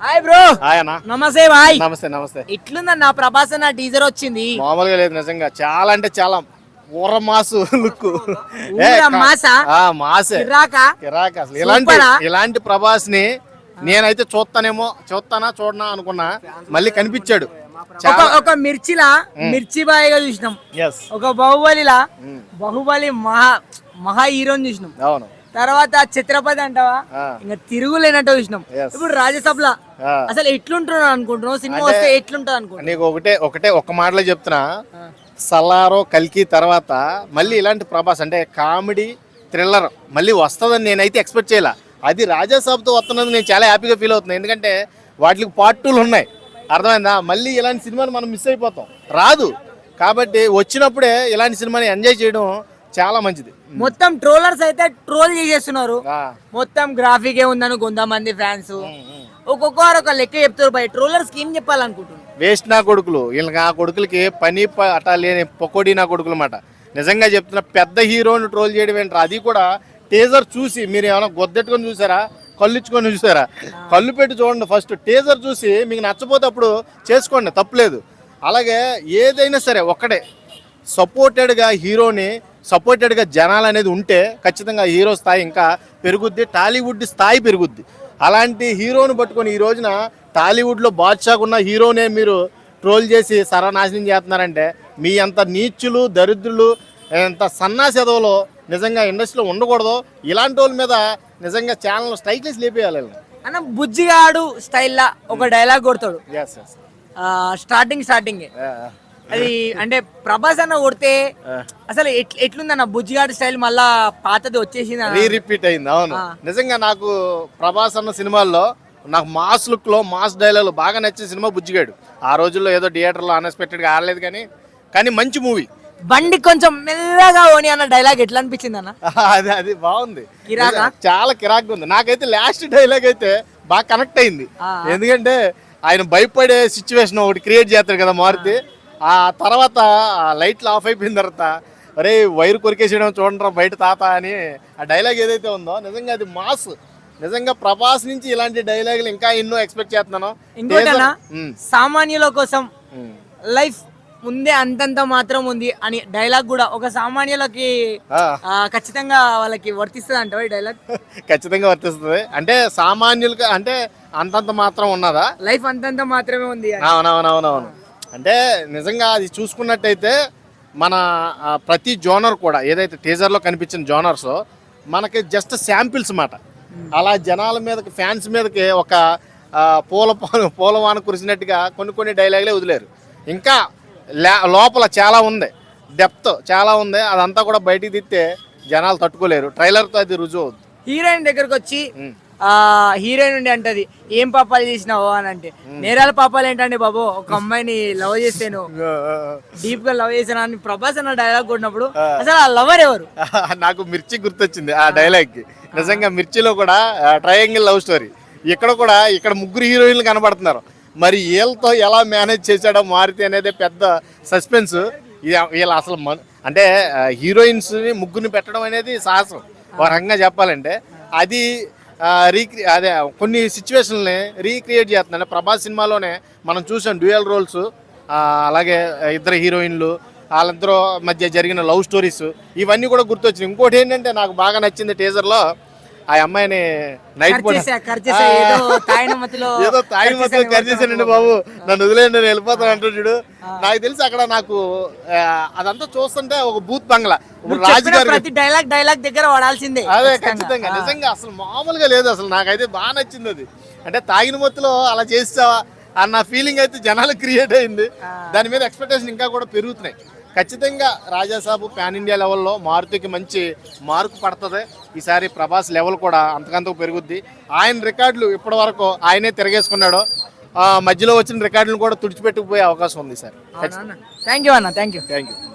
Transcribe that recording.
Hi bro. ఆయన నమస్తే bye. నమస్తే నమస్తే. ఇట్లుందన్న ప్రభాస్ అన్న టీజర్ వచ్చింది. మామూలుగా లేదు నిజంగా. చాలా అంటే చాలా ఊర మాసు లుక్ మాసా? కిరాక? అసలు. ఇలాంటి? ఇలాంటి ప్రభాస్ని నేనైతే చూస్తానేమో చూస్తానా చూడనా అనుకున్నా మళ్ళీ కనిపించాడు. ఒక ఒక మిర్చిలా మిర్చి బాయ్గా చూసినాం. ఒక బాహుబలిలా బాహుబలి మహా మహా హీరోని చూసినాం. అవును. తర్వాత ఛత్రపతి అంటావా. ఇంకా తిరుగులేనట్టు చూసినాం. ఇప్పుడు రాజ్యసభలో. అసలు ఎట్లుంటున్నావు అనుకుంటున్నావు? సినిమా వస్తే ఎట్లుంటది అనుకుంటున్నావు? నీకు ఒకటే ఒకటే ఒక్క మాటలో చెప్తున్నా. సలారో కల్కి తర్వాత మళ్ళీ ఇలాంటి ప్రభాస్ అంటే కామెడీ థ్రిల్లర్ మళ్ళీ వస్తుందని నేనైతే ఎక్స్పెక్ట్ చేయాల. అది రాజాసాబ్తో వస్తున్నందుకు నేను చాలా హ్యాపీగా ఫీల్ అవుతున్నాను ఎందుకంటే వాటికి పార్ట్ టూలు ఉన్నాయి. అర్థమైందా? మళ్ళీ ఇలాంటి సినిమాని మనం మిస్ అయిపోతాం. రాదు. కాబట్టి వచ్చినప్పుడే ఇలాంటి సినిమాని ఎంజాయ్ చేయడం చాలా మంచిది. మొత్తం ట్రోలర్స్ అయితే ట్రోల్ చేసేస్తున్నారు. మొత్తం గ్రాఫిక్ ఏ ఉందని కొంతమంది ఫ్యాన్స్ ఒక్కొక్కరు ఒక లెక్క చెప్తారు బయట. ట్రోలర్స్ ఏం చెప్పాలనుకుంటున్నారు? వేస్ట్ నా కొడుకులు. వీళ్ళకి ఆ కొడుకులకి పని ప- అటా లేని పొకోడి నా కొడుకులు అన్నమాట నిజంగా చెప్తున్నా పెద్ద హీరోని ట్రోల్ చేయడం ఏంటారు? అది కూడా టేజర్ చూసి మీరు ఏమైనా గొద్దెట్టుకొని చూసారా? కళ్ళు ఇచ్చుకొని చూసారా? కళ్ళు పెట్టి చూడండి ఫస్ట్. టేజర్ చూసి మీకు నచ్చపోతే అప్పుడు చేసుకోండి తప్పులేదు. అలాగే ఏదైనా సరే ఒక్కడే సపోర్టెడ్గా హీరోని సపోర్టెడ్గా జనాలు అనేది ఉంటే ఖచ్చితంగా హీరో స్థాయి ఇంకా పెరుగుద్ది టాలీవుడ్ స్థాయి పెరుగుద్ది. అలాంటి హీరోని పట్టుకొని ఈ రోజున టాలీవుడ్లో బాద్షాకున్న హీరోనే మీరు ట్రోల్ చేసి సర్వనాశనం చేస్తున్నారంటే మీ అంత నీచులు దరిద్రులు ఎంత సన్నాసి ఎదవలో నిజంగా ఇండస్ట్రీలో ఉండకూడదు. ఇలాంటి వాళ్ళ మీద నిజంగా ఛానల్ స్ట్రైక్లెస్ లేపేయాలి అన్న బుజ్జిగాడు స్టైల్లా ఒక డైలాగ్ కొడతాడు. స్టార్టింగ్ స్టార్టింగ్ అది అంటే ప్రభాస్ అన్న కొడితే అసలు ఎట్- ఎట్లుందన్న బుజ్జిగాడు స్టైల్ మళ్ళా పాతది వచ్చేసింది రీ రిపీట్ అయింది అవును. నిజంగా నాకు ప్రభాస్ అన్న సినిమాల్లో నాకు మాస్ లుక్లో మాస్ డైలాగ్ బాగా నచ్చిన సినిమా బుజ్జిగాడు. ఆ రోజుల్లో ఏదో థియేటర్లో అన్ఎక్స్పెక్టెడ్గా ఆడలేదు కానీ కానీ మంచి మూవీ. బండి కొంచెం మెల్లగా ఓని అన్న డైలాగ్ ఎట్లా అనిపించింది అన్న? అది అది బాగుంది? చాలా కిరాక్ ఉంది. నాకైతే లాస్ట్ డైలాగ్ అయితే బాగా కనెక్ట్ అయింది. ఎందుకంటే ఆయన భయపడే సిచ్యువేషన్ ఒకటి క్రియేట్ చేస్తారు కదా మారుతి. ఆ తర్వాత ఆ లైట్లు ఆఫ్ అయిపోయిన తర్వాత అరే వైర్ కొరికేసేయడం చూడండి బయట తాత అని ఆ డైలాగ్ ఏదైతే ఉందో నిజంగా అది మాస్ నిజంగా ప్రభాస్ నుంచి ఇలాంటి డైలాగులు ఇంకా ఎన్నో ఎక్స్పెక్ట్ చేస్తున్నాను. ఇంకోటన్నా ఉమ్, సామాన్యుల కోసం. లైఫ్ ఉందే అంతంత మాత్రం ఉంది అని డైలాగ్ కూడా ఒక సామాన్యులకి ఖచ్చితంగా వాళ్ళకి వర్తిస్తుంది అంటావా ఈ డైలాగ్. ఖచ్చితంగా వర్తిస్తుంది. అంటే సామాన్యులుగా అంటే అంతంత మాత్రం ఉన్నదా? లైఫ్ అంతంత మాత్రమే ఉంది. అవునవునవునవును. అంటే నిజంగా అది చూసుకున్నట్టయితే మన ప్రతి జోనర్ కూడా ఏదైతే టీజర్లో కనిపించిన జోనర్స్ మనకి జస్ట్ శాంపిల్స్ మాట. అలా జనాల మీదకి ఫ్యాన్స్ మీదకి ఒక పూల పూలవాన కురిసినట్టుగా కొన్ని కొన్ని డైలాగులే వదిలేరు. ఇంకా లోపల చాలా ఉంది. డెప్త్ చాలా ఉంది. అదంతా కూడా బయటికి తిస్తే జనాలు తట్టుకోలేరు. ట్రైలర్తో అది రుజువు అవుద్ది. హీరోయిన్ దగ్గరకు వచ్చి హీరోయిన్ ఉండి అంటది ఏం పాపాలు చేసినావు అని అంటే నేరాల పాపాలు ఏంటంటే బాబు? ఒక అమ్మాయిని లవ్ చేసాను డీప్గా లవ్ చేసాను అని ప్రభాస్ అన్న డైలాగ్ కొట్టినప్పుడు అసలు ఆ లవర్ ఎవరు? నాకు మిర్చి గుర్తొచ్చింది ఆ డైలాగ్కి నిజంగా మిర్చిలో కూడా ట్రయాంగిల్ లవ్ స్టోరీ ఇక్కడ కూడా ఇక్కడ ముగ్గురు హీరోయిన్లు కనబడుతున్నారు. మరి వీళ్ళతో ఎలా మేనేజ్ చేశాడో మారుతి అనేది పెద్ద సస్పెన్స్ వీళ్ళ అసలు మన- అంటే హీరోయిన్స్ ముగ్గురిని పెట్టడం అనేది సాహసం. ఒక రకంగా చెప్పాలంటే అది రీక్రి అదే కొన్ని సిచ్యువేషన్ని రీక్రియేట్ చేస్తున్నాను ప్రభాస్ సినిమాలోనే మనం చూసాం డ్యూయల్ రోల్స్ అలాగే ఇద్దరు హీరోయిన్లు వాళ్ళిద్దరూ మధ్య జరిగిన లవ్ స్టోరీస్ ఇవన్నీ కూడా గుర్తొచ్చినాయి. ఇంకోటి ఏంటంటే నాకు బాగా నచ్చింది టీజర్లో ఆ అమ్మాయిని నైట్ ఏదో తాగి మొత్తం కరిచేసానండి బాబు. నన్ను వదిలేండి నేను వెళ్ళిపోతాను అంటాడు చూడు. నాకు తెలిసి అక్కడ నాకు అదంతా చూస్తుంటే ఒక బూత్ బంగ్లా. రాజుగారి ప్రతి డైలాగ్ డైలాగ్ దగ్గర వాడాల్సిందే అదే ఖచ్చితంగా. ఖచ్చితంగా. నిజంగా అసలు మామూలుగా లేదు అసలు. నాకైతే బాగా నచ్చింది అది. అంటే తాగిన మొత్తులో అలా చేస్తావా అన్న ఫీలింగ్ అయితే జనాలు క్రియేట్ అయింది. దాని మీద ఎక్స్పెక్టేషన్ ఇంకా కూడా పెరుగుతున్నాయి. ఖచ్చితంగా రాజాసాబు పాన్ ఇండియా లెవెల్లో మారుతికి మంచి మార్కు పడుతుంది. ఈసారి ప్రభాస్ లెవెల్ కూడా అంతకంతకు పెరుగుద్ది. ఆయన రికార్డులు ఇప్పటి వరకు ఆయనే తిరగేసుకున్నాడు. ఆ, మధ్యలో వచ్చిన రికార్డులను కూడా తుడిచిపెట్టుకుపోయే అవకాశం ఉంది సార్. థ్యాంక్ యూ అన్న థ్యాంక్ యూ థ్యాంక్ యూ